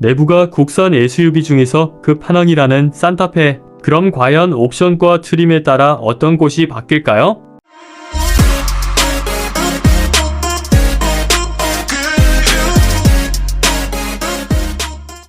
내부가 국산 SUV 중에서 급한왕이라는 산타페. 그럼 과연 옵션과 트림에 따라 어떤 곳이 바뀔까요?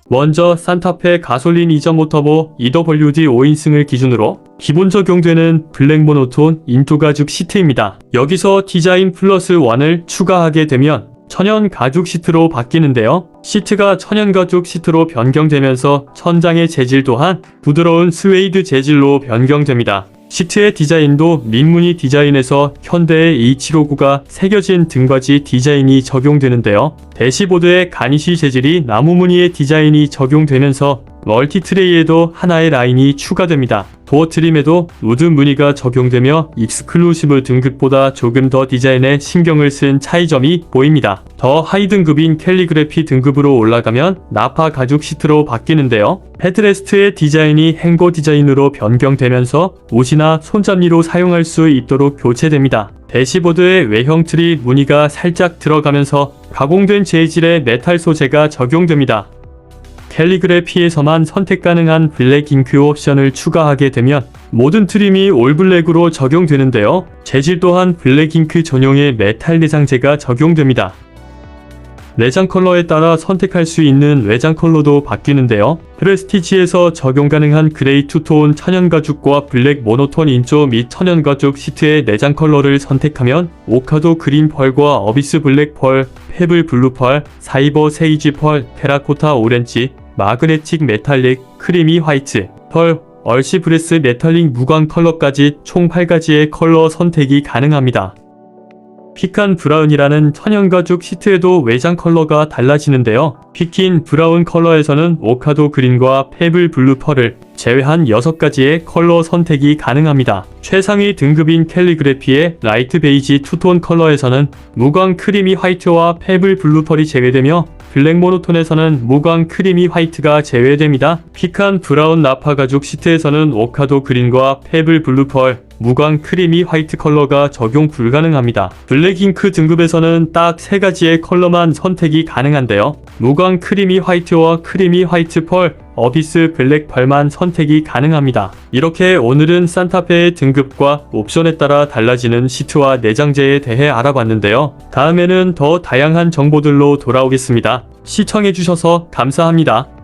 먼저 산타페 가솔린 2.5 터보 EWD 5인승을 기준으로 기본 적용되는 블랙 모노톤 인투 가죽 시트입니다. 여기서 디자인 플러스 1을 추가하게 되면 천연 가죽 시트로 바뀌는데요. 시트가 천연 가죽 시트로 변경되면서 천장의 재질 또한 부드러운 스웨이드 재질로 변경됩니다. 시트의 디자인도 민무늬 디자인에서 현대의 H59가 새겨진 등받이 디자인이 적용되는데요. 대시보드의 가니쉬 재질이 나무 무늬의 디자인이 적용되면서 멀티 트레이에도 하나의 라인이 추가됩니다. 도어 트림에도 우드 무늬가 적용되며 익스클루시브 등급보다 조금 더 디자인에 신경을 쓴 차이점이 보입니다. 더 하이 등급인 캘리그래피 등급으로 올라가면 나파 가죽 시트로 바뀌는데요. 헤드레스트의 디자인이 행거 디자인으로 변경되면서 옷이나 손잡이로 사용할 수 있도록 교체됩니다. 대시보드의 외형 트리 무늬가 살짝 들어가면서 가공된 재질의 메탈 소재가 적용됩니다. 캘리그래피에서만 선택 가능한 블랙 잉크 옵션을 추가하게 되면 모든 트림이 올블랙으로 적용되는데요. 재질 또한 블랙 잉크 전용의 메탈 내장재가 적용됩니다. 내장 컬러에 따라 선택할 수 있는 외장 컬러도 바뀌는데요. 프레스티지에서 적용 가능한 그레이 투톤 천연 가죽과 블랙 모노톤 인조 및 천연 가죽 시트의 내장 컬러를 선택하면 오카도 그린 펄과 어비스 블랙 펄, 페블 블루 펄, 사이버 세이지 펄, 테라코타 오렌지, 마그네틱 메탈릭, 크리미 화이트, 펄, 얼시 브레스 메탈릭 무광 컬러까지 총 8가지의 컬러 선택이 가능합니다. 피칸 브라운이라는 천연가죽 시트에도 외장 컬러가 달라지는데요. 피킨 브라운 컬러에서는 오카도 그린과 페블 블루 펄을 제외한 6가지의 컬러 선택이 가능합니다. 최상위 등급인 캘리그래피의 라이트 베이지 투톤 컬러에서는 무광 크리미 화이트와 페블 블루 펄이 제외되며 블랙 모노톤에서는 무광 크리미 화이트가 제외됩니다. 피칸 브라운 나파 가죽 시트에서는 오카도 그린과 페블 블루 펄, 무광 크리미 화이트 컬러가 적용 불가능합니다. 블랙 잉크 등급에서는 딱 세 가지의 컬러만 선택이 가능한데요. 무광 크리미 화이트와 크리미 화이트 펄, 어비스 블랙 펄만 선택이 가능합니다. 이렇게 오늘은 산타페의 등급과 옵션에 따라 달라지는 시트와 내장재에 대해 알아봤는데요. 다음에는 더 다양한 정보들로 돌아오겠습니다. 시청해주셔서 감사합니다.